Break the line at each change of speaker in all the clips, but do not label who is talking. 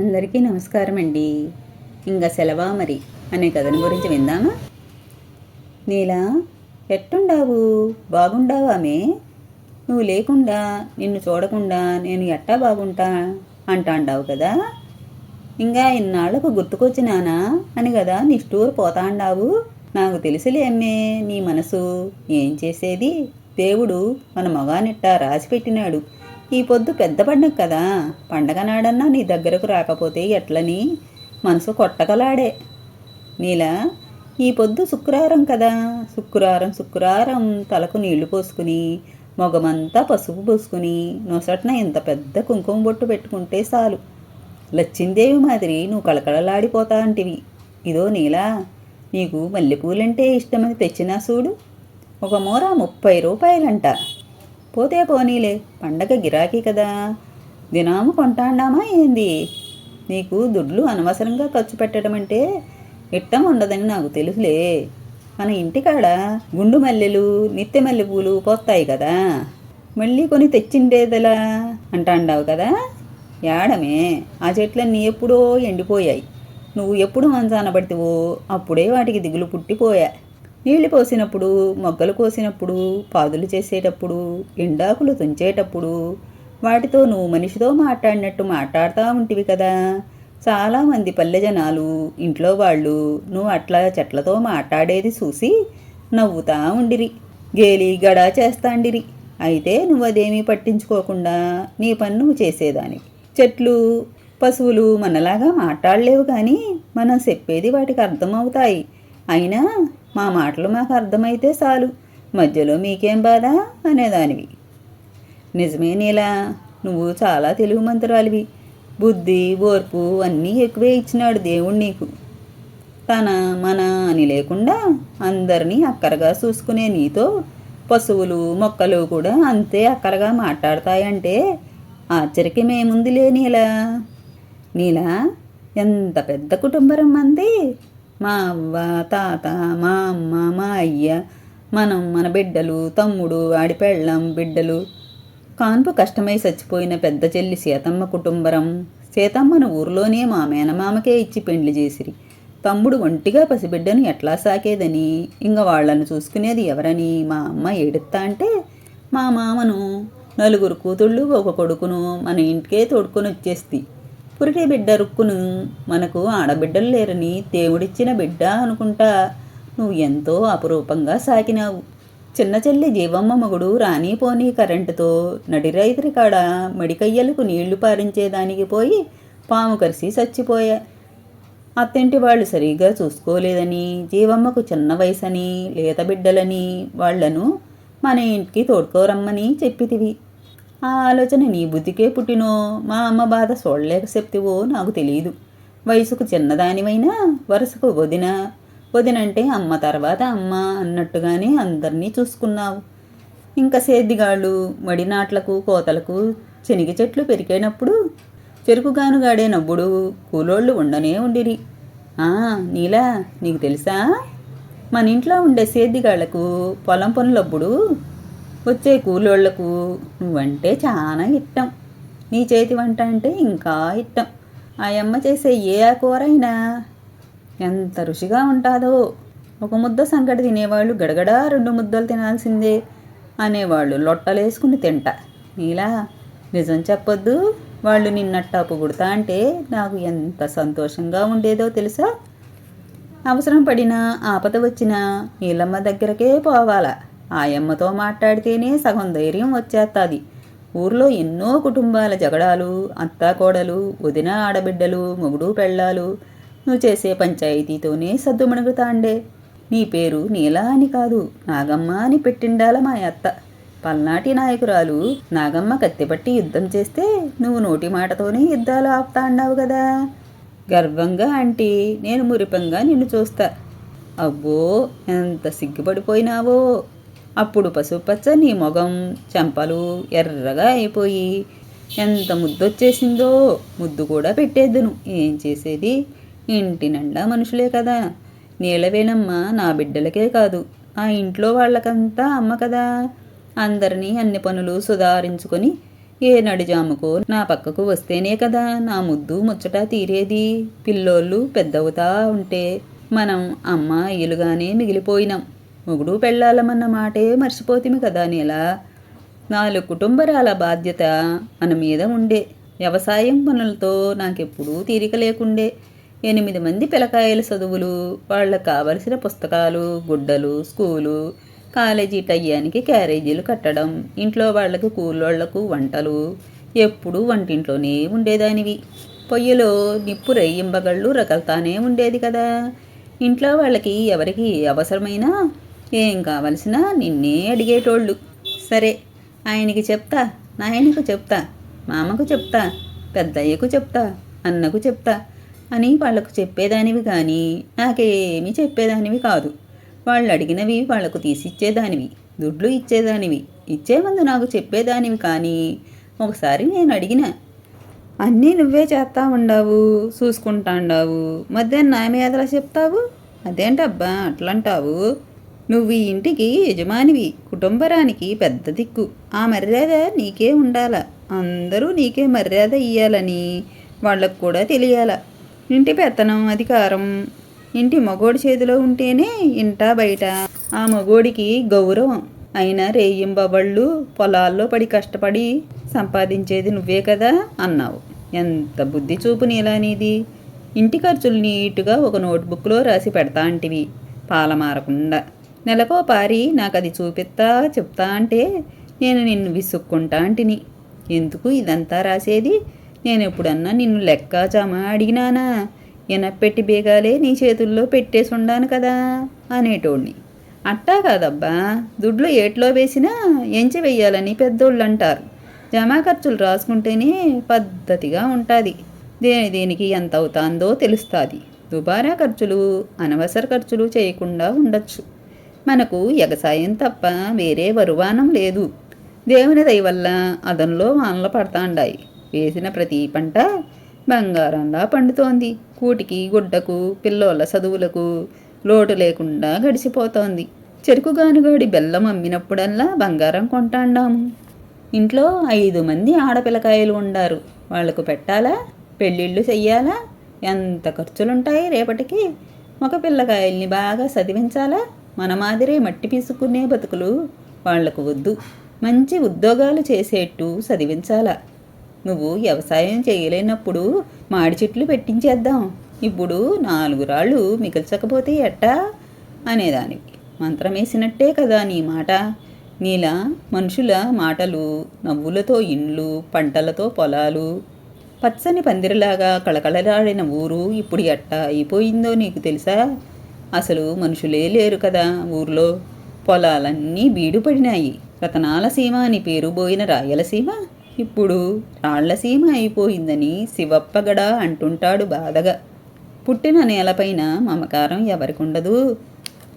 అందరికీ నమస్కారం అండి ఇంకా సెలవా మరి? అనే కథను గురించి విందామా? నీలా ఎట్టుండావు? బాగుండావామే నువ్వు లేకుండా నిన్ను చూడకుండా నేను ఎట్టా బాగుంటా? అంటాండావు కదా? ఇంకా ఇన్నాళ్ళకు గుర్తుకొచ్చినానా? అని కదా నిష్ఠూరు పోతాండావు? నాకు తెలుసులేమ్మే నీ మనసు. ఏం చేసేది? దేవుడు మన మగానిట్టా రాసి పెట్టినాడు ఈ పొద్దు పెద్ద పండగ కదా. పండగ నాడన్నా నీ దగ్గరకు రాకపోతే ఎట్లని? మనసు కొట్టకలాడే నీలా ఈ పొద్దు శుక్రవారం కదా. శుక్రవారం శుక్రవారం తలకు నీళ్ళు పోసుకుని మొగమంతా పసుపు పూసుకుని నొసట్న ఇంత పెద్ద కుంకుమ బొట్టు పెట్టుకుంటే చాలు. లచ్చిందేవి మాదిరి నువ్వు కళకళలాడిపోతా అంటివి. ఇదో నీలా నీకు మల్లెపూలంటే ఇష్టమని తెచ్చినా చూడు. ఒక మూర ముప్పై రూపాయలంట. పోతే పోనీలే పండగ గిరాకీ కదా. దినాము కొంటాండామా ఏంది? నీకు దుడ్లు అనవసరంగా ఖర్చు పెట్టడం అంటే ఇట్టం ఉండదని నాకు తెలుసులే. మన ఇంటికాడ గుండు మల్లెలు నిత్య మల్లెపూలు పోస్తాయి కదా. మళ్ళీ కొని తెచ్చిండేదలా అంటాండావు కదా. ఏడమే ఆ చెట్లన్నీ ఎప్పుడో ఎండిపోయాయి. నువ్వు ఎప్పుడు మంచాన పడితేవో అప్పుడే వాటికి దిగులు పుట్టిపోయా. నీళ్ళు పోసినప్పుడు మొగ్గలు కోసినప్పుడు పాదులు చేసేటప్పుడు ఎండాకులు తుంచేటప్పుడు వాటితో నువ్వు మనిషితో మాట్లాడినట్టు మాట్లాడుతూ ఉంటివి కదా. చాలామంది పల్లె జనాలు ఇంట్లో వాళ్ళు నువ్వు అట్లా చెట్లతో మాట్లాడేది చూసి నవ్వుతా ఉండిరి. గేలి గడా చేస్తాండిరి అయితే నువ్వు అదేమీ పట్టించుకోకుండా నీ పని నువ్వు చేసేదాని. చెట్లు పశువులు మనలాగా మాట్లాడలేవు కానీ మనం చెప్పేది వాటికి అర్థమవుతాయి. అయినా మా మాటలు మాకు అర్థమైతే చాలు. మధ్యలో మీకేం బాధ? అనేదానివి. నిజమే నీలా నువ్వు చాలా తెలుగు మంత్రాలివి. బుద్ధి ఓర్పు అన్నీ ఎక్కువే ఇచ్చినాడు దేవుడు నీకు. తన మన అని లేకుండా అందరినీ అక్కరగా చూసుకునే నీతో పశువులు మొక్కలు కూడా అంతే అక్కరగా మాట్లాడతాయంటే ఆశ్చర్యమేముందిలే నీలా? నీలా ఎంత పెద్ద కుటుంబరం మంది మా అవ్వ తాత మా అమ్మ మా అయ్య మనం మన బిడ్డలు తమ్ముడు వాడి పెళ్ళం బిడ్డలు. కాన్పు కష్టమై చచ్చిపోయిన పెద్ద చెల్లి సీతమ్మ కుటుంబరం. సీతమ్మను ఊర్లోనే మా మేనమామకే ఇచ్చి పెండ్లి చేసిరి. తమ్ముడు ఒంటిగా పసిబిడ్డను ఎట్లా సాకేదని? ఇంక వాళ్ళను చూసుకునేది ఎవరని? మా అమ్మ ఏడుస్తా అంటే మా మామను నలుగురు కూతుళ్ళు ఒక కొడుకును మన ఇంటికే తోడుకొని వచ్చేస్తి పురిటి బిడ్డ రుక్కును. మనకు ఆడబిడ్డలు లేరని దేవుడిచ్చిన బిడ్డ అనుకుంటా. నువ్వు ఎంతో అపురూపంగా సాకినావు చిన్న చెల్లి జీవమ్మ మగుడు రాని పోనీ కరెంటుతో. నడి కాడ మడికయ్యలకు నీళ్ళు పారించేదానికి పోయి పాము కరిసి చచ్చిపోయా. అత్తింటి వాళ్ళు సరిగా చూసుకోలేదని జీవమ్మకు చిన్న వయసని లేత బిడ్డలని వాళ్ళను మన ఇంటికి తోడుకోరమ్మని చెప్పితివి. ఆ ఆలోచన నీ బుద్ధికే పుట్టినో? మా అమ్మ బాధ చూడలేక చెప్తివో నాకు తెలియదు వయసుకు చిన్నదానివైనా వరుసకు వదిన. వదినంటే అమ్మ తర్వాత అమ్మ అన్నట్టుగానే అందరినీ చూసుకున్నావు. ఇంకా సేద్దిగాళ్ళు మడినాట్లకు కోతలకు చెనిగి చెట్లు పెరిగేనప్పుడు చెరుకుగాను కూలోళ్ళు ఉండనే ఉండిరి. ఆ నీలా నీకు తెలుసా? మన ఇంట్లో ఉండే సేద్దిగాళ్ళకు పొలం పనులప్పుడు వచ్చే కూలోళ్ళకు నువ్వంటే చాలా ఇష్టం. నీ చేతి వంట అంటే ఇంకా ఇష్టం. ఆ అమ్మ చేసే ఏ కూరైనా ఎంత రుచిగా ఉంటుందో. ఒక ముద్ద సంకటి తినేవాళ్ళు గడగడా రెండు ముద్దలు తినాల్సిందే అనేవాళ్ళు లొట్టలేసుకుని తింటా. నీలా నిజం చెప్పొద్దు వాళ్ళు నిన్నట్టా పొగుడుతా అంటే నాకు ఎంత సంతోషంగా ఉండేదో తెలుసా? అవసరం పడినా ఆపద వచ్చినా నీలమ్మ దగ్గరకే పోవాలా. ఆయమ్మతో మాట్లాడితేనే సగం ధైర్యం వచ్చేస్తుంది. ఊర్లో ఎన్నో కుటుంబాల జగడాలు అత్తాకోడలు వదిన ఆడబిడ్డలు మొగుడు పెళ్ళాలు. నువ్వు చేసే పంచాయతీతోనే సద్దుమణుగుతాండే నీ పేరు నీలా అని కాదు నాగమ్మ అని పెట్టిండాల మా అత్త. పల్నాటి నాయకురాలు నాగమ్మ కత్తిపట్టి యుద్ధం చేస్తే నువ్వు నోటి మాటతోనే యుద్ధాలు ఆపుతా ఆపుతాండావు కదా గర్వంగా అంటే నేను మురిపంగా నిన్ను చూస్తా. అబ్బో ఎంత సిగ్గుపడిపోయినావో. అప్పుడు పసుపచ్చ నీ మొగం చెంపలు ఎర్రగా అయిపోయి ఎంత ముద్దొచ్చేసిందో ముద్దు కూడా పెట్టేద్దును. ఏం చేసేది? ఇంటి నిండా మనుషులే కదా. నీలవేనమ్మ నా బిడ్డలకే కాదు. ఆ ఇంట్లో వాళ్ళకంతా అమ్మ కదా. అందరినీ అన్ని పనులు సుధారించుకొని ఏ నడిజాముకో నా పక్కకు వస్తేనే కదా నా ముద్దు ముచ్చట తీరేది. పిల్లోళ్ళు పెద్దవుతా ఉంటే మనం అమ్మ ఇలుగానే మిగిలిపోయినాం. మొగుడు పెళ్ళాలమన్న మాటే మర్చిపోతిమి కదా నీలా. నాలుగు కుటుంబరాల బాధ్యత మన మీద ఉండే. వ్యవసాయం పనులతో నాకెప్పుడూ తీరిక లేకుండే. ఎనిమిది మంది పిలకాయల చదువులు వాళ్ళకు కావలసిన పుస్తకాలు గుడ్డలు స్కూలు కాలేజీ టయ్యానికి క్యారేజీలు కట్టడం ఇంట్లో వాళ్ళకు కూలోళ్ళకు వంటలు. ఎప్పుడూ వంటింట్లోనే ఉండేదానివి. పొయ్యిలో నిప్పు రెయ్యింబగళ్ళు రకలుతానే ఉండేది కదా. ఇంట్లో వాళ్ళకి ఎవరికి అవసరమైనా ఏం కావలసినా నిన్నే అడిగేటోళ్ళు. సరే ఆయనకి చెప్తా నాయనకు చెప్తా మామకు చెప్తా పెద్దయ్యకు చెప్తా అన్నకు చెప్తా అని వాళ్ళకు చెప్పేదానివి కానీ నాకేమీ చెప్పేదానివి కాదు. వాళ్ళు అడిగినవి వాళ్ళకు తీసిచ్చేదానివి దుడ్లు ఇచ్చేదానివి ఇచ్చే ముందు నాకు చెప్పేదానివి కానీ ఒకసారి నేను అడిగిన అన్నీ నువ్వే చేస్తా ఉండావు చూసుకుంటాండావు మధ్యాహ్నం నా మీదలా చెప్తావు? అదేంటబ్బా అట్లంటావు నువ్వు ఈ ఇంటికి యజమానివి కుటుంబరానికి పెద్ద దిక్కు. ఆ మర్యాద నీకే ఉండాల. అందరూ నీకే మర్యాద ఇయ్యాలని వాళ్ళకు కూడా తెలియాల. ఇంటి పెత్తనం అధికారం. ఇంటి మగోడి చేతిలో ఉంటేనే ఇంటా బయట. ఆ మగోడికి గౌరవం. అయినా రేయింబవళ్ళు పొలాల్లో పడి కష్టపడి సంపాదించేది నువ్వే కదా అన్నావు. ఎంత బుద్ధి చూపు నీలా నీది? ఇంటి ఖర్చులు నీటుగా ఒక నోట్బుక్లో రాసి పెడతా అంటివి. పాలమారకుండా. నెలకో పారి నాకు అది చూపిస్తా చెప్తా అంటే నేను నిన్ను విసుక్కుంటా అంటిని. ఎందుకు ఇదంతా రాసేది? నేను ఎప్పుడన్నా నిన్ను లెక్క జమ అడిగినానా? ఎనపెట్టి బేగాలే నీ చేతుల్లో పెట్టేసి ఉండాను కదా అనేటోడిని. అట్టా కాదబ్బా దుడ్లు ఏట్లో వేసినా ఎంచి వెయ్యాలని పెద్దోళ్ళు అంటారు జమా ఖర్చులు రాసుకుంటేనే పద్ధతిగా ఉంటుంది. దేని దేనికి ఎంత అవుతాందో తెలుస్తుంది. దుబారా ఖర్చులు అనవసర ఖర్చులు చేయకుండా ఉండొచ్చు. మనకు ఎగసాయం తప్ప వేరే వరువానం లేదు. దేవుని దయవల్ల అదనలో వానలు పడతాండాయి. వేసిన ప్రతి పంట బంగారంలా పండుతోంది. కూటికి గుడ్డకు పిల్లోళ్ళ చదువులకు లోటు లేకుండా గడిచిపోతోంది. చెరుకు గానుగాడి బెల్లం అమ్మినప్పుడల్లా బంగారం కొంటాండాము. ఇంట్లో ఐదు మంది ఆడపిల్లకాయలు ఉండారు. వాళ్ళకు పెట్టాలా? పెళ్ళిళ్ళు చెయ్యాలా? ఎంత ఖర్చులుంటాయి రేపటికి? ఒక పిల్లకాయల్ని బాగా చదివించాలా? మన మాదిరే మట్టి పీసుకునే బతుకులు వాళ్ళకు వద్దు. మంచి ఉద్యోగాలు చేసేట్టు చదివించాలా. నువ్వు వ్యవసాయం చేయలేనప్పుడు మాడి చెట్లు పెట్టించేద్దాం. ఇప్పుడు నాలుగు రాళ్ళు మిగిల్చకపోతే ఎట్టా? అనేదానికి. మంత్రమేసినట్టే కదా నీ మాట. నీలా మనుషుల మాటలు నవ్వులతో ఇండ్లు పంటలతో పొలాలు. పచ్చని పందిరిలాగా కళకళలాడిన ఊరు ఇప్పుడు ఎట్టా అయిపోయిందో నీకు తెలుసా? అసలు మనుషులే లేరు కదా. ఊర్లో పొలాలన్నీ బీడుపడినాయి. రతనాల సీమ అని పేరు పోయిన రాయలసీమ ఇప్పుడు రాళ్ళసీమ అయిపోయిందని శివప్పగడ అంటుంటాడు బాధగా. పుట్టిన నేలపైన మమకారం ఎవరికుండదు.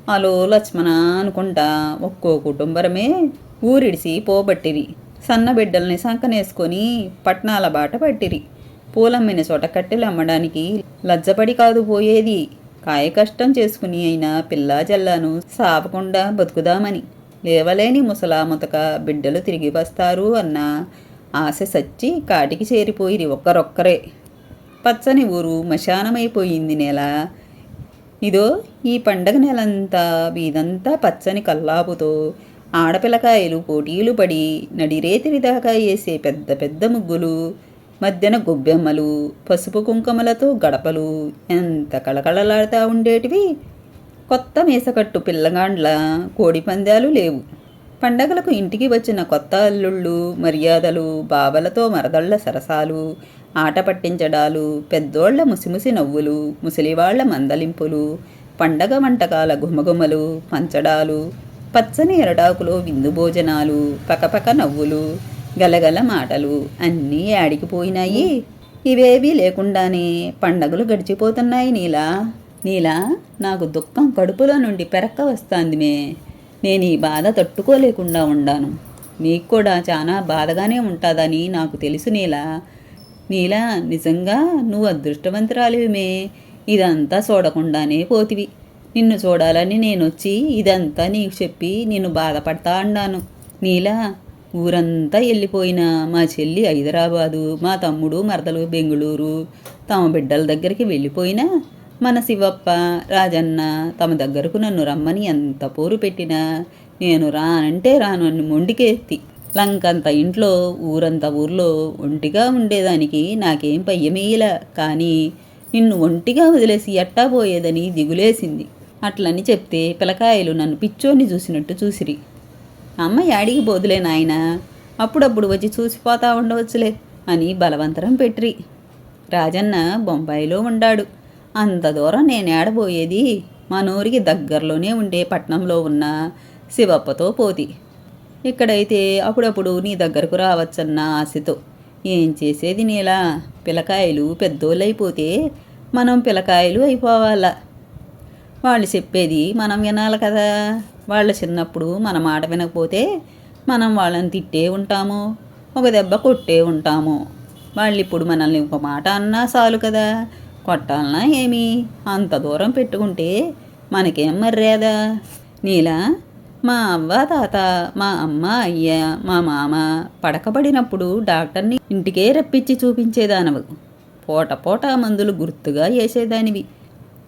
అలో లక్ష్మణ అనుకుంటా ఒక్కో కుటుంబరమే ఊరిడిసి పోబట్టిరి. సన్నబిడ్డల్ని సంకనేసుకొని పట్నాల బాట పట్టిరి. పూలమ్మిన చోట కట్టెలు అమ్మడానికి లజ్జపడి కాదు పోయేది. కాయ కష్టం చేసుకుని అయినా పిల్లా జల్లాను సాపకుండా బతుకుదామని. లేవలేని ముసలా ముతక బిడ్డలు తిరిగి వస్తారు అన్న ఆశ సచ్చి కాటికి చేరిపోయి ఒక్కరొక్కరే. పచ్చని ఊరు మశానమైపోయింది నెల. ఇదో ఈ పండగ నెలంతా వీధంతా పచ్చని కల్లాపుతో ఆడపిల్లకాయలు పోటీలు పడి నడిరేతిరి దాకా వేసే పెద్ద పెద్ద ముగ్గులు మధ్యన గొబ్బెమ్మలు పసుపు కుంకుమలతో గడపలు ఎంత కళకళలాడుతూ ఉండేటివి? కొత్త మీసకట్టు పిల్లగాండ్ల కోడి పందాలు లేవు. పండగలకు ఇంటికి వచ్చిన కొత్త అల్లుళ్ళు మర్యాదలు బావలతో మరదళ్ళ సరసాలు ఆట పట్టించడాలు పెద్దోళ్ళ ముసిముసి నవ్వులు ముసలివాళ్ళ మందలింపులు పండగ వంటకాల గుమగుమలు పంచడాలు పచ్చని ఎరడాకులో విందు భోజనాలు పకపక నవ్వులు గలగల మాటలు అన్నీ ఆడికిపోయినాయి. ఇవేవీ లేకుండానే పండగలు గడిచిపోతున్నాయి నీలా. నీలా నాకు దుఃఖం కడుపులో నుండి పెరక్క వస్తాందిమే నేను ఈ బాధ తట్టుకోలేకుండా ఉండాను. నీకు కూడా చాలా బాధగానే ఉంటుందని నాకు తెలుసు నీలా. నీలా నిజంగా నువ్వు అదృష్టవంతురాలివిమే ఇదంతా చూడకుండానే పోతివి. నిన్ను చూడాలని నేనొచ్చి ఇదంతా నీకు చెప్పి నిన్ను బాధపడతా అన్నాను. నీలా ఊరంతా వెళ్ళిపోయిన మా చెల్లి హైదరాబాదు మా తమ్ముడు మరదలు బెంగుళూరు. తమ బిడ్డల దగ్గరికి వెళ్ళిపోయినా మన శివప్ప రాజన్న తమ దగ్గరకు నన్ను రమ్మని ఎంత పోరు పెట్టినా నేను రానంటే రాను అన్ని మొండికెత్తి. లంకంత ఇంట్లో ఊరంత ఊర్లో ఒంటిగా ఉండేదానికి నాకేం పయ్యమేయల. కానీ నిన్ను ఒంటిగా వదిలేసి ఎట్టా పోయేదని దిగులేసింది. అట్లని చెప్తే పిలకాయలు నన్ను పిచ్చోని చూసినట్టు చూసిరి. అమ్మ యాడికి పోదులే నాయన? అప్పుడప్పుడు వచ్చి చూసిపోతా ఉండవచ్చులే అని బలవంతరం పెట్టిరి రాజన్న బొంబాయిలో ఉండాడు. అంత దూరం నేను ఏడబోయేది మా నూరికి దగ్గరలోనే ఉండే పట్నంలో ఉన్న శివప్పతో పోతి. ఇక్కడైతే అప్పుడప్పుడు నీ దగ్గరకు రావచ్చన్న ఆశతో. ఏం చేసేది నీలా? పిల్లకాయలు పెద్దోళ్ళైపోతే మనం పిల్లకాయలు అయిపోవాలా? వాళ్ళు చెప్పేది మనం వినాలి కదా? వాళ్ళ చిన్నప్పుడు మన మాట వినకపోతే మనం వాళ్ళని తిట్టే ఉంటాము ఒక దెబ్బ కొట్టే ఉంటాము. వాళ్ళు ఇప్పుడు మనల్ని ఒక మాట అన్నా చాలు కదా కొట్టాలనా ఏమి? అంత దూరం పెట్టుకుంటే మనకేం మర్యాద? నీలా మా అవ్వ తాత మా అమ్మ అయ్య మా మామ పడకబడినప్పుడు డాక్టర్ని ఇంటికే రప్పించి చూపించేదానవు. పూట పూట మందులు గుర్తుగా వేసేదానివి.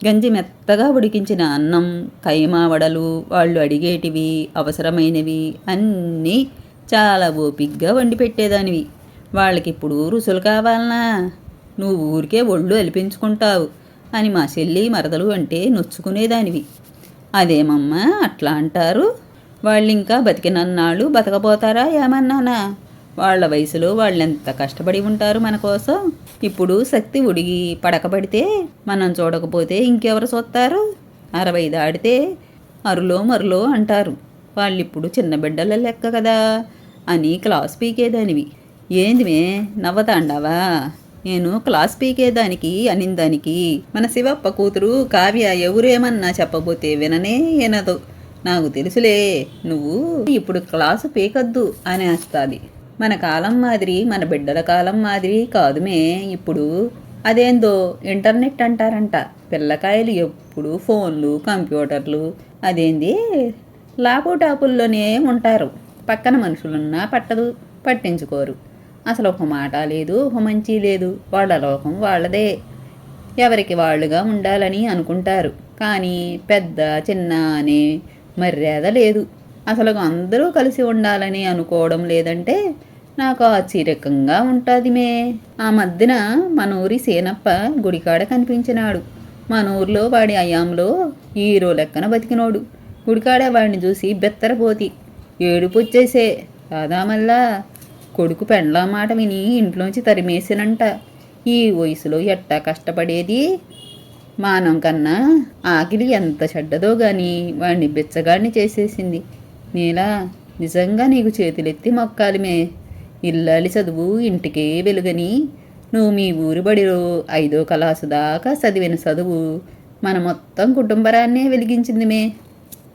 గంజి మెత్తగా ఉడికించిన అన్నం కైమా వడలు వాళ్ళు అడిగేటివి అవసరమైనవి అన్నీ చాలా ఓపిగ్గా వండి పెట్టేదానివి. వాళ్ళకిప్పుడు రుసులు కావాలనా? నువ్వు ఊరికే ఒళ్ళు అలిపించుకుంటావు అని మా చెల్లి మరదలు అంటే నొచ్చుకునేదానివి. అదేమమ్మా అట్లా అంటారు? వాళ్ళు ఇంకా బతికినన్నాళ్ళు బతకపోతారా ఏమన్నానా? వాళ్ళ వయసులో వాళ్ళు ఎంత కష్టపడి ఉంటారు మన కోసం? ఇప్పుడు శక్తి ఉడిగి పడకబడితే మనం చూడకపోతే ఇంకెవరు చూస్తారు? అరవై దాడితే అరులో మరులో అంటారు. వాళ్ళిప్పుడు చిన్న బిడ్డల లెక్క కదా? అని క్లాస్ పీకేదానివి. ఏందిమే నవ్వతాండావా? నేను క్లాస్ పీకేదానికి అనిందానికి మన శివప్ప కూతురు కావ్య ఎవరేమన్నా చెప్పబోతే విననే వినదు. నాకు తెలుసులే నువ్వు ఇప్పుడు క్లాసు పీకద్దు అనేస్తుంది. మన కాలం మాదిరి మన బిడ్డల కాలం మాదిరి కాదుమే ఇప్పుడు. అదేందో ఇంటర్నెట్ అంటారంట. పిల్లకాయలు ఎప్పుడు ఫోన్లు కంప్యూటర్లు అదేంది? లాపుటాపుల్లోనే ఉంటారు. పక్కన మనుషులున్నా పట్టదు పట్టించుకోరు. అసలు ఒక మాట లేదు ఒక మంచి లేదు. వాళ్ళ లోకం వాళ్ళదే. ఎవరికి వాళ్ళుగా ఉండాలని అనుకుంటారు. కానీ పెద్ద చిన్న అనే మర్యాద లేదు. అసలు అందరూ కలిసి ఉండాలని అనుకోవడం లేదంటే నాకు ఆశ్చర్యకంగా ఉంటుంది మే ఆ మధ్యన మన ఊరి సేనప్ప గుడికాడ కనిపించినాడు. మన ఊర్లో వాడి అయాంలో హీరో లెక్కన బతికినోడు. గుడికాడ వాడిని చూసి బెత్తరపోతి ఏడుపు వచ్చేసే రాదా మళ్ళా కొడుకు పెండ్లా మాట విని ఇంట్లోంచి తరిమేసినంట. ఈ వయసులో ఎట్టా కష్టపడేది? మానం కన్నా ఆకిలి ఎంత చెడ్డదో గాని వాడిని బిచ్చగాడిని చేసేసింది. నీలా నిజంగా నీకు చేతులెత్తి మొక్కాలిమే. ఇల్లాలి చదువు ఇంటికే వెలుగని. నువ్వు మీ ఊరి బడిలో ఐదో కలాసు దాకా చదివిన చదువు. మన మొత్తం కుటుంబరాన్నే వెలిగించిందిమే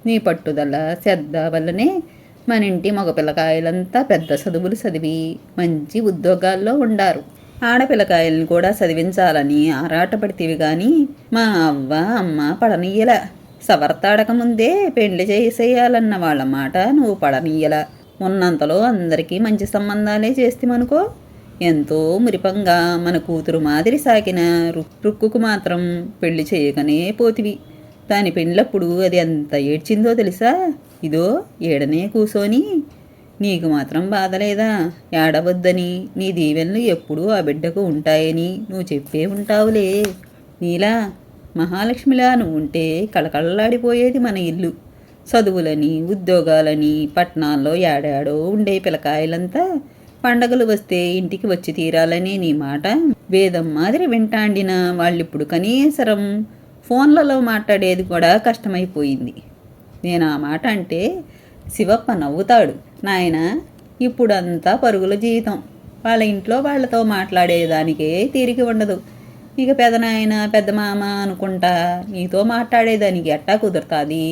నీ పట్టుదల శ్రద్ధ వల్లనే మన ఇంటి మగపిల్లకాయలంతా పెద్ద చదువులు చదివి మంచి ఉద్యోగాల్లో ఉండారు. ఆడపిల్లకాయల్ని కూడా చదివించాలని ఆరాటపడితేవి కానీ మా అవ్వ అమ్మ పడనీయల. సవర్తాడక ముందే పెండ్లి చేసేయాలన్న వాళ్ళ మాట నువ్వు పడనీయల. ఉన్నంతలో అందరికీ మంచి సంబంధాలే చేస్తామనుకో. ఎంతో మురిపంగా మన కూతురు మాదిరి సాకిన రుక్కుకు మాత్రం పెళ్ళి చేయకనే పోతివి. దాని పెళ్ళప్పుడు అది ఎంత ఏడ్చిందో తెలుసా? ఇదో ఏడనే కూసోని నీకు మాత్రం బాధ లేదా ఏడవద్దని నీ దీవెనలు ఎప్పుడూ ఆ బిడ్డకు ఉంటాయని నువ్వు చెప్పే ఉంటావులే. నీలా మహాలక్ష్మిలా నువ్వు ఉంటే కళకళలాడిపోయేది మన ఇల్లు. చదువులని ఉద్యోగాలని పట్టణాల్లో ఏడాడో ఉండే పిల్లకాయలంతా పండగలు వస్తే ఇంటికి వచ్చి తీరాలని నీ మాట. వేదం మాదిరి వింటాండిన వాళ్ళిప్పుడు కనీసరం ఫోన్లలో మాట్లాడేది కూడా కష్టమైపోయింది. నేను ఆ మాట అంటే శివప్ప నవ్వుతాడు. నాయన ఇప్పుడంతా పరుగుల జీవితం. వాళ్ళ ఇంట్లో వాళ్ళతో మాట్లాడేదానికే తీరిక ఉండదు. ఇక పెదనాయన పెద్ద మామ అనుకుంటా నీతో మాట్లాడేదానికి ఎట్టా కుదురుతుంది?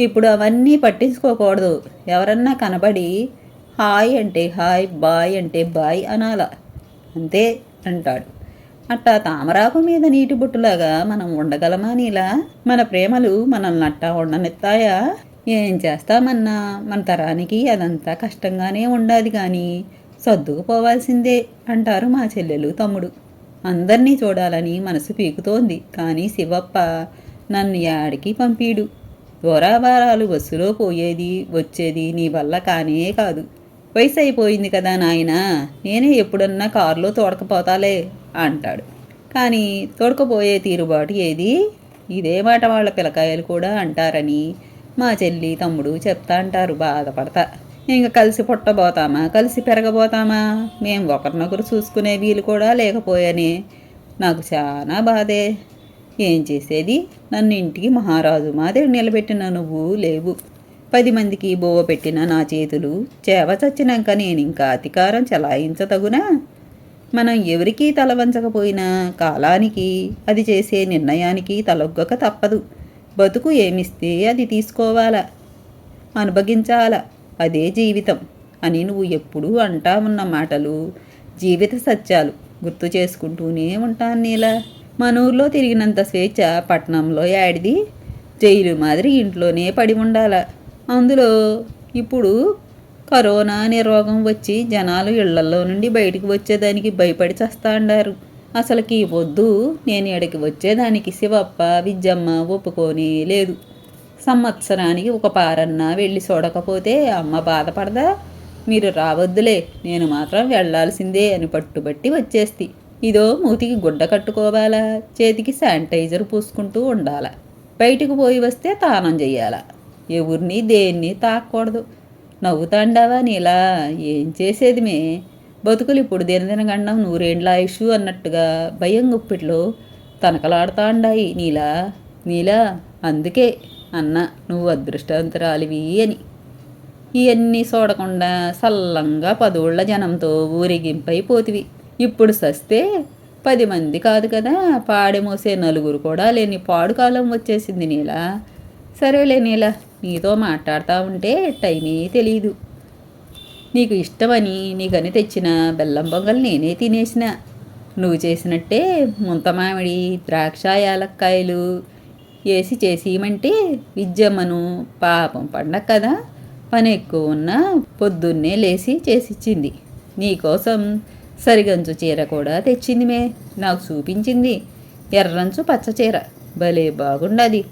ఇప్పుడు అవన్నీ పట్టించుకోకూడదు. ఎవరన్నా కనబడి హాయ్ అంటే హాయ్ బాయ్ అంటే బాయ్ అనాల. అంతే అంటాడు. అట్టా తామరాకు మీద నీటి బుట్టులాగా మనం ఉండగలమా నీలా? మన ప్రేమలు మనల్ని అట్టా ఉండనెత్తాయా? ఏం చేస్తామన్నా? మన తరానికి అదంతా కష్టంగానే ఉండాది కానీ సర్దుకుపోవాల్సిందే అంటారు మా చెల్లెలు తమ్ముడు. అందరినీ చూడాలని మనసు పీకుతోంది. కానీ శివప్ప నన్ను యాడికి పంపీడు. దూరాభారాలు బస్సులో పోయేది వచ్చేది నీ వల్ల కానే కాదు. వయసు అయిపోయింది కదా నాయన నేనే ఎప్పుడన్నా కారులో తోడకపోతాలే అంటాడు. కానీ తోడకపోయే తీరుబాటు ఏది? ఇదే మాట వాళ్ళ పిల్లకాయలు కూడా అంటారని మా చెల్లి తమ్ముడు చెప్తా అంటారు బాధపడతా. ఇంకా కలిసి పుట్టబోతామా కలిసి పెరగబోతామా? మేము ఒకరినొకరు చూసుకునే వీలు కూడా లేకపోయానే. నాకు చాలా బాధే. ఏం చేసేది? నన్ను ఇంటికి మహారాజు మాదిరి నిలబెట్టిన నువ్వు లేవు. పది మందికి బోవ పెట్టిన నా చేతులు చేవ చచ్చినాక నేను ఇంకా అధికారం చలాయించతగునా మనం ఎవరికీ తల వంచకపోయినా కాలానికి అది చేసే నిర్ణయానికి తలొగ్గక తప్పదు. బతుకు ఏమిస్తే అది తీసుకోవాలా అనుభవించాలా అదే జీవితం అని నువ్వు ఎప్పుడూ అంటా ఉన్న మాటలు జీవిత సత్యాలు గుర్తు చేసుకుంటూనే ఉంటాను నీలా. మన ఊర్లో తిరిగినంత స్వేచ్ఛ పట్నంలో యాడిది? జైలు మాదిరి ఇంట్లోనే పడి ఉండాల. అందులో ఇప్పుడు కరోనా అనే రోగం వచ్చి జనాలు ఇళ్ళలో నుండి బయటికి వచ్చేదానికి భయపడి చస్తా అసలుకి వద్దు నేను ఇక్కడికి వచ్చేదానికి శివప్ప విద్యమ్మ ఒప్పుకొని లేదు. సంవత్సరానికి ఒక పారన్నా వెళ్ళి చూడకపోతే అమ్మ బాధపడదా? మీరు రావద్దులే నేను మాత్రం వెళ్ళాల్సిందే అని పట్టుబట్టి వచ్చేస్తి. ఇదో మూతికి గుడ్డ కట్టుకోవాలా చేతికి శానిటైజర్ పూసుకుంటూ ఉండాలా. బయటికి పోయి వస్తే తానం చెయ్యాలా. ఎవరిని దేన్ని తాకూడదు నవ్వుతాండావా నీలా? ఏం చేసేది మే? బతుకులు ఇప్పుడు దినదినగండం నూరేండ్ల ఆయుష్ అన్నట్టుగా భయం గుప్పిట్లో తనకలాడుతాండాయి. నీలా? నీలా? అందుకే అన్న నువ్వు అదృష్టవంతురాలివి అని. ఇవన్నీ చూడకుండా సల్లంగా పదోళ్ళ జనంతో ఊరేగింపై పోతివి. ఇప్పుడు సస్తే పది మంది కాదు కదా. పాడెమోసే నలుగురు కూడా లేని పాడు కాలం వచ్చేసింది నీలా. సరేలే నీలా నీతో మాట్లాడుతూ ఉంటే టైమే తెలియదు నీకు ఇష్టమని నీకని తెచ్చిన బెల్లం బొంగలు నేనే తినేసిన. నువ్వు చేసినట్టే ముంత మామిడి ద్రాక్ష యాలక్కాయలు వేసి చేసేయమంటే విద్యమ్మను పాపం పండగ కదా. పని ఎక్కువ ఉన్నా పొద్దున్నే లేచి చేసిచ్చింది. నీకోసం సరిగంచు చీర కూడా తెచ్చింది మే నాకు చూపించింది. ఎర్రంచు పచ్చ చీర. భలే బాగుండది.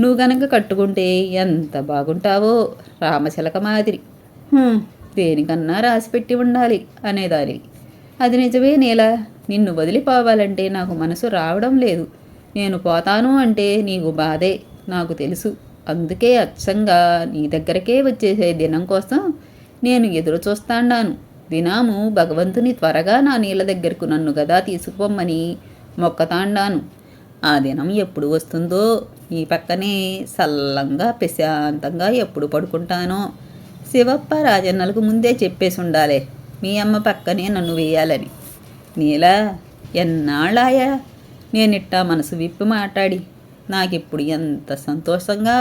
నువ్వు గనక కట్టుకుంటే ఎంత బాగుంటావో రామచిలక మాదిరి. "హుం, దేనికన్నా రాసిపెట్టి ఉండాలి అనేదానివి అది నిజమే నీలా. నిన్ను వదిలిపోవాలంటే నాకు మనసు రావడం లేదు. నేను పోతాను అంటే నీకు బాధే. నాకు తెలుసు. అందుకే అచ్చంగా నీ దగ్గరకే వచ్చేసే దినం కోసం నేను ఎదురు చూస్తాండాను దినాము భగవంతుని త్వరగా నా నీళ్ళ దగ్గరకు నన్ను గదా తీసుకుపోమ్మని మొక్కతాండాను. ఆ దినం ఎప్పుడు వస్తుందో ఈ పక్కనే సల్లంగా ప్రశాంతంగా ఎప్పుడు పడుకుంటానో శివప్ప రాజన్నలకు ముందే చెప్పేసి ఉండాలే మీ అమ్మ పక్కనే నన్ను వేయాలని. నీలా ఎన్నాళ్ళాయా నేనిట్టా మనసు విప్పి మాట్లాడి నాకిప్పుడు ఎంత సంతోషంగా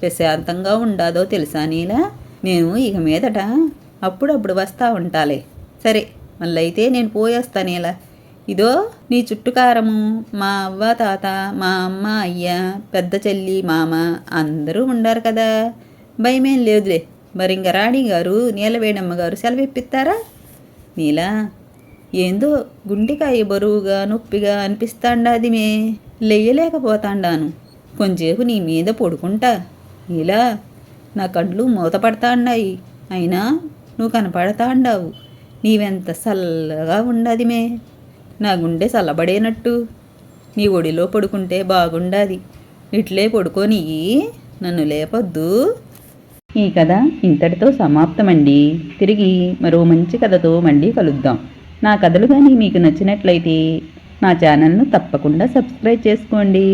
ప్రశాంతంగా ఉండాదో తెలుసా నీలా? నేను ఇక మీదట అప్పుడప్పుడు వస్తా ఉంటాలే. సరే మళ్ళైతే నేను పోయేస్తానేలా. ఇదో నీ చుట్టుకారము మా అవ్వ తాత మా అమ్మ అయ్య పెద్ద చెల్లి మామ అందరూ ఉండారు కదా. భయమేం లేదులే. మరి ఇంక రాణి గారు నీలవేణమ్మ గారు సెలవు ఇప్పిస్తారా నీలా? ఏందో గుండెకాయ బరువుగా నొప్పిగా అనిపిస్తాండాది మే లెయ్యలేకపోతాండాను. కొంచెంసేపు నీ మీద పడుకుంటా. ఇలా నా కళ్ళు మూతపడతాండాయి అయినా నువ్వు కనపడతాండావు. నీవెంత చల్లగా ఉండదిమే. నా గుండె చల్లబడేనట్టు నీ ఒడిలో పడుకుంటే బాగుండాది. ఇట్లే పడుకొని నన్ను లేపొద్దు. ఈ కథ ఇంతటితో సమాప్తమండి. తిరిగి మరో మంచి కథతో మళ్ళీ కలుద్దాం. నా కథలు కానీ మీకు నచ్చినట్లయితే నా ఛానల్ను తప్పకుండా సబ్స్క్రైబ్ చేసుకోండి.